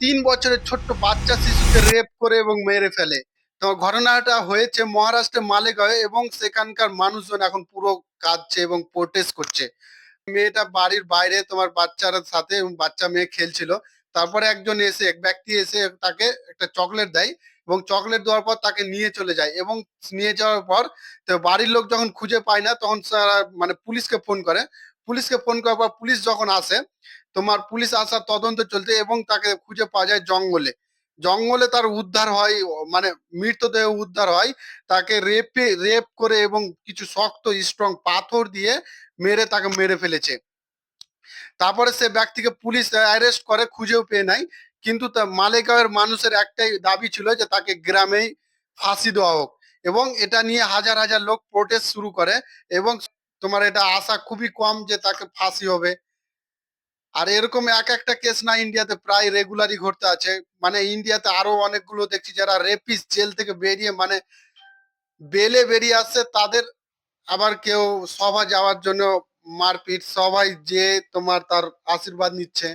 তিন বছরের ছোট্ট বাচ্চা শিশুকে রেপ করে এবং মেরে ফেলে। তো ঘটনাটা হয়েছে মহারাষ্ট্রের মালেগাঁও এবং সেখানকার মানুষজন এখন পুরো কাঁদছে এবং প্রোটেস্ট করছে। মেয়েটা বাড়ির বাইরে, তোমার বাচ্চার সাথে বাচ্চা মেয়ে খেলছিল। তারপরে একজন এসে, এক ব্যক্তি এসে তাকে একটা চকলেট দেয় এবং চকলেট দেওয়ার পর তাকে নিয়ে চলে যায় এবং নিয়ে যাওয়ার পর তো বাড়ির লোক যখন খুঁজে পায় না, তখন মানে পুলিশকে ফোন করে। পুলিশকে ফোন করার পর পুলিশ যখন আসে, তোমার পুলিশ আসার তদন্ত চলছে এবং তাকে খুঁজে পাওয়া যায় জঙ্গলে। জঙ্গলে তার উদ্ধার হয় মানে মৃতদেহ উদ্ধার হয়, তাকে রেপে, রেপ করে এবং কিছু শক্ত স্ট্রং পাথর দিয়ে মেরে তাকে মেরে ফেলেছে। তারপরে সে ব্যক্তিকে পুলিশ অ্যারেস্ট করে, খুঁজেও পেয়ে নাই। কিন্তু মালেগাঁওয়ের মানুষের একটাই দাবি ছিল যে তাকে গ্রামেই ফাঁসি দেওয়া হোক। এবং এটা নিয়ে হাজার হাজার লোক প্রোটেস্ট শুরু করে এবং তোমার এটা আশা খুবই কম যে তাকে ফাঁসি হবে। আর এরকম এক একটা কেস না ইন্ডিয়াতে প্রায় রেগুলারই ঘটতে আছে। মানে ইন্ডিয়াতে আরও অনেকগুলো দেখছি যারা রেপিস জেল থেকে বেরিয়ে মানে বেলে বেরিয়ে আসছে, তাদের আবার কেউ সভা যাওয়ার জন্য মারপিট, সবাই যে তোমার তার আশীর্বাদ নিচ্ছে।